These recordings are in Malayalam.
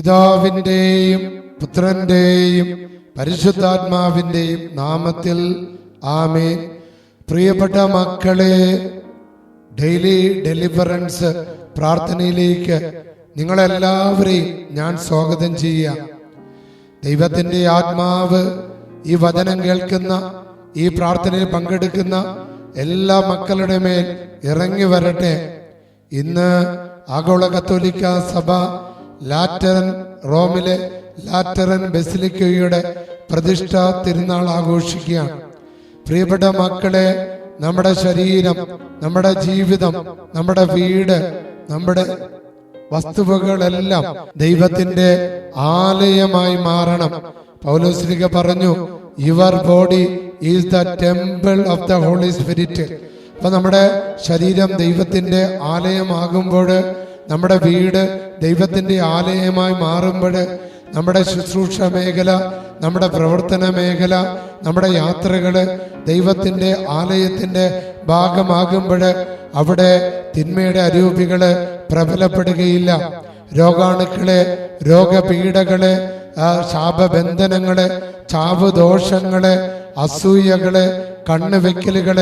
പിതാവിന്റെയും പുത്രന്റെയും പരിശുദ്ധാത്മാവിന്റെയും നാമത്തിൽ ആമേ പ്രിയപ്പെട്ട മക്കളെ ഡെയിലി ഡെലിവറൻസ് പ്രാർത്ഥനയിലേക്ക് നിങ്ങളെല്ലാവരെയും ഞാൻ സ്വാഗതം ചെയ്യാം ദൈവത്തിന്റെ ആത്മാവ് ഈ വചനം കേൾക്കുന്ന ഈ പ്രാർത്ഥനയിൽ പങ്കെടുക്കുന്ന എല്ലാ മക്കളുടെ മേൽ ഇറങ്ങി വരട്ടെ. ഇന്ന് ആഗോള കത്തോലിക്ക സഭ ലാറ്ററൻ റോമിലെ ലാറ്ററൻ ബസിലിക്കയുടെ പ്രതിഷ്ഠാ തിരുനാൾ ആഘോഷിക്കുകയാണ്. പ്രിയപ്പെട്ട മക്കളെ നമ്മുടെ ശരീരം നമ്മുടെ ജീവിതം നമ്മുടെ വീട് നമ്മുടെ വസ്തുവകളെല്ലാം ദൈവത്തിന്റെ ആലയമായി മാറണം. പൗലോസ്ലിക പറഞ്ഞു your body is the temple of the holy spirit അപ്പൊ നമ്മുടെ ശരീരം ദൈവത്തിന്റെ ആലയമാകുമ്പോൾ നമ്മുടെ വീട് ദൈവത്തിന്റെ ആലയമായി മാറുമ്പോൾ നമ്മുടെ ശുശ്രൂഷ മേഖല നമ്മുടെ പ്രവർത്തന മേഖല നമ്മുടെ യാത്രകൾ ദൈവത്തിന്റെ ആലയത്തിന്റെ ഭാഗമാകുമ്പോൾ അവിടെ തിന്മയുടെ അരൂപികൾ പ്രബലപ്പെടുകയില്ല. രോഗാണുക്കളെ രോഗപീഠകളെ ശാപബന്ധനങ്ങൾ ചാവുദോഷങ്ങളെ അസൂയകളെ കണ്ണുവെക്കലുകൾ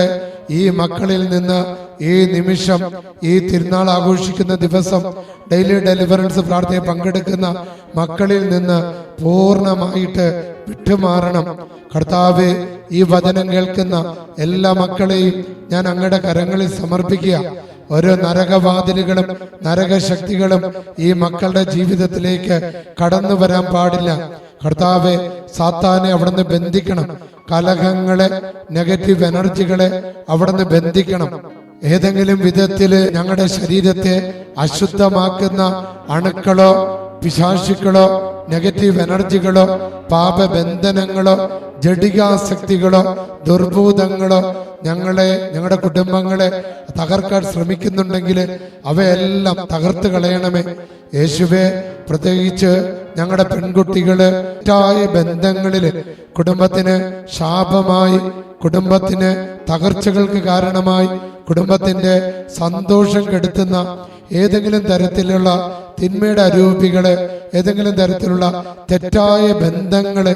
ഈ മക്കളിൽ നിന്ന് ഈ നിമിഷം ഈ തിരുനാൾ ആഘോഷിക്കുന്ന ദിവസം ഡെയിലി ഡെലിവറൻസ് പ്രാർത്ഥനയിൽ പങ്കെടുക്കുന്ന മക്കളിൽ നിന്ന് പൂർണമായിട്ട് വിട്ടുമാറണം. കർത്താവ് ഈ വചനം കേൾക്കുന്ന എല്ലാ മക്കളെയും ഞാൻ അങ്ങയുടെ കരങ്ങളിൽ സമർപ്പിക്കുക. ഓരോ നരകവാതിലുകളും നരകശക്തികളും ഈ മക്കളുടെ ജീവിതത്തിലേക്ക് കടന്നു വരാൻ പാടില്ല. കർത്താവെ സാത്താനെ അവിടുന്ന് ബന്ധിക്കണം. കലഹങ്ങളെ നെഗറ്റീവ് എനർജികളെ അവിടുന്ന് ബന്ധിക്കണം. ഏതെങ്കിലും വിധത്തിൽ ഞങ്ങളുടെ ശരീരത്തെ അശുദ്ധമാക്കുന്ന അണുക്കളോ പിശാശുക്കളോ നെഗറ്റീവ് എനർജികളോ പാപബന്ധനങ്ങളോ ജഡികാസക്തികളോ ദുർഭൂതങ്ങളോ ഞങ്ങളെ ഞങ്ങളുടെ കുടുംബങ്ങളെ തകർക്കാൻ ശ്രമിക്കുന്നുണ്ടെങ്കിൽ അവയെല്ലാം തകർത്ത് കളയണമേ. യേശുവെ പ്രത്യേകിച്ച് ഞങ്ങളുടെ പെൺകുട്ടികൾ തെറ്റായ ബന്ധങ്ങളിൽ കുടുംബത്തിന് ശാപമായി കുടുംബത്തിന് തകർച്ചകൾക്ക് കാരണമായി കുടുംബത്തിന്റെ സന്തോഷം കെടുത്തുന്ന ഏതെങ്കിലും തരത്തിലുള്ള തിന്മയുടെ അരൂപികൾ ഏതെങ്കിലും തരത്തിലുള്ള തെറ്റായ ബന്ധങ്ങൾ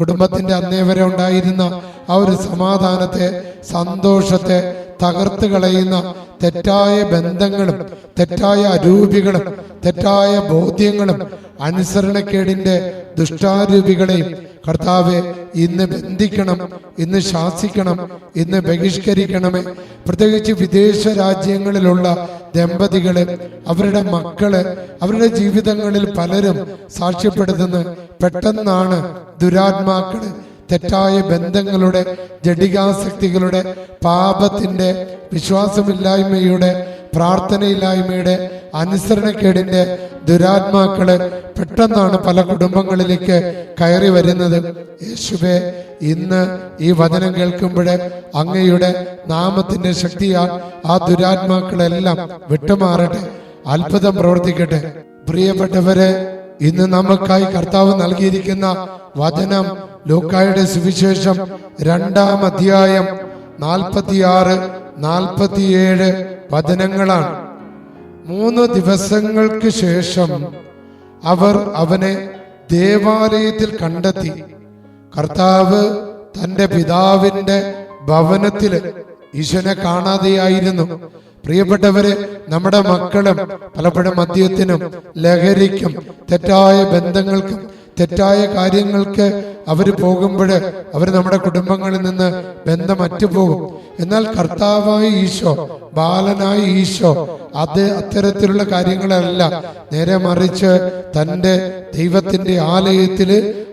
കുടുംബത്തിന്റെ അന്നേ വരെ ഉണ്ടായിരുന്ന ആ ഒരു സമാധാനത്തെ സന്തോഷത്തെ തകർത്ത് കളയുന്ന തെറ്റായ ബന്ധങ്ങളും തെറ്റായ അരൂപികളും തെറ്റായ ബോധ്യങ്ങളും അനുസരണക്കേടിന്റെ ദുഷ്ടാരൂപികളെയും കർത്താവെ ഇന്ന് ബന്ധിക്കണം ഇന്ന് ശാസിക്കണം ഇന്ന് ബഹിഷ്കരിക്കണമേ. പ്രത്യേകിച്ച് വിദേശ രാജ്യങ്ങളിലുള്ള ദമ്പതികൾ അവരുടെ മക്കൾ അവരുടെ ജീവിതങ്ങളിൽ പലരും സാക്ഷ്യപ്പെടുത്തുന്ന പെട്ടെന്നാണ് ദുരാത്മാക്കൾ തെറ്റായ ബന്ധങ്ങളുടെ ജഡികാസക്തികളുടെ പാപത്തിന്റെ വിശ്വാസമില്ലായ്മയുടെ പ്രാർത്ഥനയില്ലായ്മയുടെ അനുസരണക്കേടിന്റെ ദുരാത്മാക്കൾ പെട്ടെന്നാണ് പല കുടുംബങ്ങളിലേക്ക് കയറി വരുന്നത്. യേശുവെ ഇന്ന് ഈ വചനം കേൾക്കുമ്പോൾ അങ്ങയുടെ നാമത്തിന്റെ ശക്തിയാൽ ആ ദുരാത്മാക്കളെല്ലാം വിട്ടുമാറട്ടെ അത്ഭുതം പ്രവർത്തിക്കട്ടെ. പ്രിയപ്പെട്ടവരെ ഇന്ന് നമുക്കായി കർത്താവ് നൽകിയിരിക്കുന്ന വചനം ലൂക്കായുടെ സുവിശേഷം രണ്ടാം അധ്യായം നാൽപ്പത്തിയാറ് നാൽപ്പത്തിയേഴ് വചനങ്ങളാണ്. മൂന്ന് ദിവസങ്ങൾക്ക് ശേഷം അവർ അവനെ ദേവാലയത്തിൽ കണ്ടെത്തി. കർത്താവ് തന്റെ പിതാവിന്റെ ഭവനത്തിൽ ഈശോനെ കാണാതെയായിരുന്നു. പ്രിയപ്പെട്ടവരെ നമ്മുടെ മക്കളും പലപ്പോഴും മദ്യത്തിനും ലഹരിക്കും തെറ്റായ ബന്ധങ്ങൾക്കും തെറ്റായ കാര്യങ്ങൾക്ക് അവർ പോകുമ്പോൾ അവർ നമ്മുടെ കുടുംബങ്ങളിൽ നിന്ന് ബന്ധമറ്റു പോകും എന്നാൽ കർത്താവായ ഈശോ ബാലനായ ഈശോ അത് അത്തരത്തിലുള്ള കാര്യങ്ങളല്ല. നേരെ മറിച്ച് തന്റെ ദൈവത്തിന്റെ ആലയത്തിൽ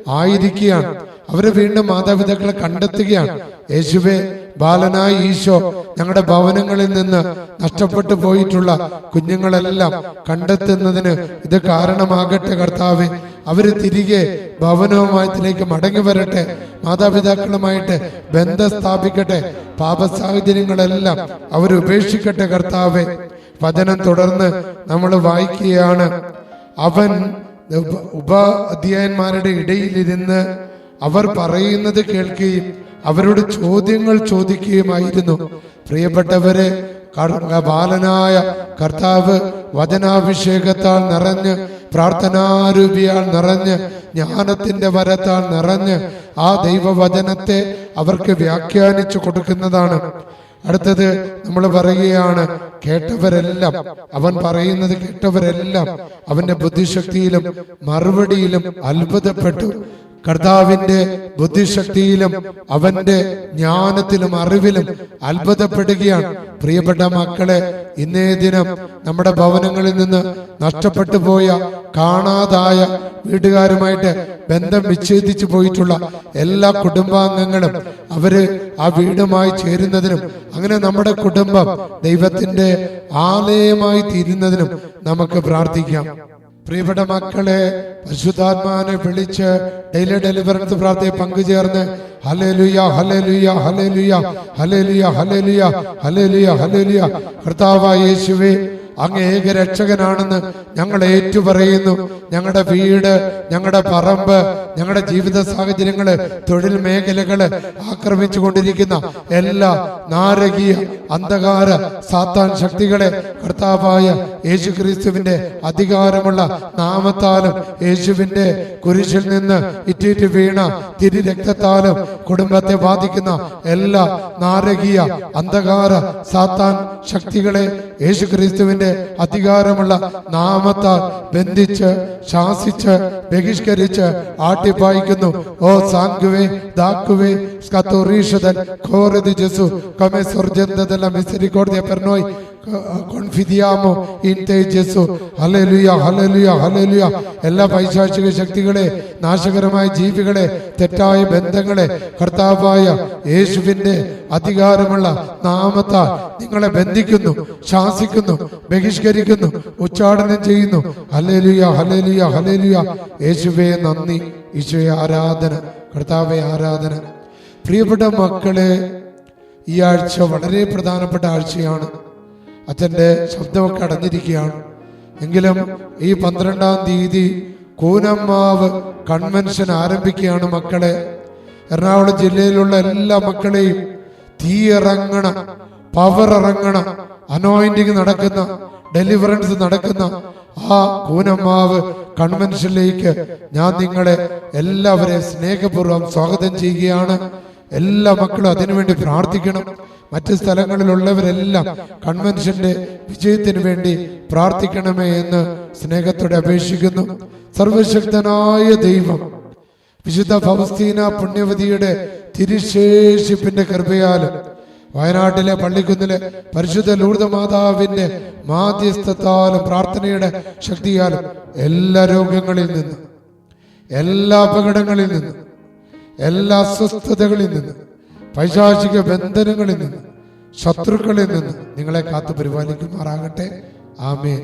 ആയിരിക്കുകയാണ്. അവർ വീണ്ടും മാതാപിതാക്കളെ കണ്ടെത്തുകയാണ്. യേശുവെ ബാലനായ ഈശോ ഞങ്ങളുടെ ഭവനങ്ങളിൽ നിന്ന് നഷ്ടപ്പെട്ടു പോയിട്ടുള്ള കുഞ്ഞുങ്ങളെല്ലാം കണ്ടെത്തുന്നതിന് ഇത് കാരണമാകട്ടെ കർത്താവെ. അവർ തിരികെ ഭവനവുമായത്തിലേക്ക് മടങ്ങി വരട്ടെ. മാതാപിതാക്കളുമായിട്ട് ബന്ധം സ്ഥാപിക്കട്ടെ. പാപ സാഹചര്യങ്ങളെല്ലാം അവർ ഉപേക്ഷിക്കട്ടെ കർത്താവെ. വചനം തുടർന്ന് നമ്മൾ വായിക്കുകയാണ്. അവൻ ഉപ- അധ്യായന്മാരുടെ ഇടയിലിരുന്ന് അവർ പറയുന്നത് കേൾക്കുകയും അവരോട് ചോദ്യങ്ങൾ ചോദിക്കുകയുമായിരുന്നു. പ്രിയപ്പെട്ടവരെ ബാലനായ കർത്താവ് വചനാഭിഷേകത്താൽ നിറഞ്ഞ് പ്രാർത്ഥനാരൂപിയാൽ നിറഞ്ഞ് ജ്ഞാനത്തിന്റെ വരത്താൽ നിറഞ്ഞ് ആ ദൈവവചനത്തെ അവർക്ക് വ്യാഖ്യാനിച്ചു കൊടുക്കുന്നതാണ്. അടുത്തത് നമ്മൾ പറയുകയാണ് കേട്ടവരെല്ലാം അവൻ പറയുന്നത് കേട്ടവരെല്ലാം അവന്റെ ബുദ്ധിശക്തിയിലും മറുപടിയിലും അത്ഭുതപ്പെട്ടു. കർത്താവിന്റെ ബുദ്ധിശക്തിയിലും അവന്റെ ജ്ഞാനത്തിലും അറിവിലും അത്ഭുതപ്പെടുകയാണ്. പ്രിയപ്പെട്ട മക്കളെ ഇന്നേ ദിനം നമ്മുടെ ഭവനങ്ങളിൽ നിന്ന് നഷ്ടപ്പെട്ടു പോയ കാണാതായ വീട്ടുകാരുമായിട്ട് ബന്ധം വിച്ഛേദിച്ചു പോയിട്ടുള്ള എല്ലാ കുടുംബാംഗങ്ങളും അവർ ആ വീടുമായി ചേരുന്നതിനും അങ്ങനെ നമ്മുടെ കുടുംബം ദൈവത്തിന്റെ ആലയമായി തീരുന്നതിനും നമുക്ക് പ്രാർത്ഥിക്കാം. പ്രിയപ്പെട്ട മക്കളെ പരിശുദ്ധാത്മാനെ വിളിച്ച് ഡെയിലി ഡെലിവറൻസ് പ്രാർത്ഥനയിൽ പങ്കുചേർന്ന് hallelujah hallelujah hallelujah hallelujah hallelujah hallelujah hallelujah കർത്താവായ യേശുവേ അങ്ങ് ഏക രക്ഷകനാണെന്ന് ഞങ്ങൾ ഏറ്റുപറയുന്നു. ഞങ്ങളുടെ വീട് ഞങ്ങളുടെ പറമ്പ് ഞങ്ങളുടെ ജീവിത സാഹചര്യങ്ങൾ തൊഴിൽ മേഖലകൾ ആക്രമിച്ചു കൊണ്ടിരിക്കുന്ന എല്ലാ നാരകീയ അന്ധകാര സാത്താൻ ശക്തികളെ കർത്താവായ യേശു ക്രിസ്തുവിന്റെ അധികാരമുള്ള നാമത്താലും യേശുവിന്റെ കുരിശിൽ നിന്ന് ഇറ്റിറ്റ് വീണ തിരി രക്തത്താലും കുടുംബത്തെ ബാധിക്കുന്ന എല്ലാ നാരകീയ അന്ധകാര സാത്താൻ ശക്തികളെ യേശു ക്രിസ്തുവിന്റെ അധികാരമുള്ള നാമത്താൽ ബന്ധിച്ച് ശാസിച്ച് ബഹിഷ്കരിച്ച് ആട്ടിപ്പായിക്കുന്നു. ഓ സാങ്കുവേ ദാക്കുവേ സ്കത്തോറീഷതൻ കോറതി ജസു കമെ സ്വർജന്തതല മിസരിക്കോടതിയ പെർനോയ് കോൺഫിദിയാമോ ഇൻ തേജസ്സു ഹലലുയ ഹലലുയ ഹല്ലേലൂയ എല്ലാ പൈശാചിക ശക്തികളെ നാശകരമായ ജീവികളെ തെറ്റായ ബന്ധങ്ങളെ കർത്താവായ യേശുവിന്റെ അധികാരമുള്ള നാമത്താൽ നിങ്ങളെ ബന്ധിക്കുന്നു ശാസിക്കുന്നു ബഹിഷ്കരിക്കുന്നു ഉച്ചാടനം ചെയ്യുന്നു. ഹല്ലേലൂയ ഹല്ലേലൂയ ഹല്ലേലൂയ യേശുവേ നന്ദി. ഈശോയെ ആരാധന കർത്താവെ ആരാധന. പ്രിയപ്പെട്ട മക്കളെ ഈ ആഴ്ച വളരെ പ്രധാനപ്പെട്ട ആഴ്ചയാണ്. അച്ഛന്റെ ശബ്ദമൊക്കെ അടഞ്ഞിരിക്കുകയാണ്. എങ്കിലും ഈ പന്ത്രണ്ടാം തീയതി കൂനമ്മാവ് കൺവെൻഷൻ ആരംഭിക്കുകയാണ് മക്കളെ. എറണാകുളം ജില്ലയിലുള്ള എല്ലാ മക്കളെയും തീ ഇറങ്ങണം പവർ ഇറങ്ങണം അനോയിന്റിങ് നടക്കുന്ന ഡെലിവറൻസ് നടക്കുന്ന ആ കൂനമ്മാവ് കൺവെൻഷനിലേക്ക് ഞാൻ നിങ്ങളെ എല്ലാവരെയും സ്നേഹപൂർവം സ്വാഗതം ചെയ്യുകയാണ്. എല്ലാ മക്കളും അതിനുവേണ്ടി പ്രാർത്ഥിക്കണം. മറ്റ് സ്ഥലങ്ങളിലുള്ളവരെല്ലാം കൺവെൻഷന്റെ വിജയത്തിന് വേണ്ടി പ്രാർത്ഥിക്കണമേ എന്ന് സ്നേഹത്തോടെ അപേക്ഷിക്കുന്നു. സർവശക്തനായ ദൈവം വിശുദ്ധ ഫൗസ്തീന പുണ്യവതിയുടെ തിരുശേഷിപ്പിന്റെ കൃപയാലും വയനാട്ടിലെ പള്ളിക്കുന്നിലെ പരിശുദ്ധ ലൂർദ മാതാവിന്റെ മാധ്യസ്ഥത്താലും പ്രാർത്ഥനയുടെ ശക്തിയാലും എല്ലാ രോഗങ്ങളിൽ നിന്നും എല്ലാ അപകടങ്ങളിൽ നിന്നും എല്ലാ അസ്വസ്ഥതകളിൽ നിന്ന് പൈശാചിക ബന്ധനങ്ങളിൽ നിന്ന് ശത്രുക്കളിൽ നിന്ന് നിങ്ങളെ കാത്തു പരിപാലിക്കുമാറാകട്ടെ ആമേൻ.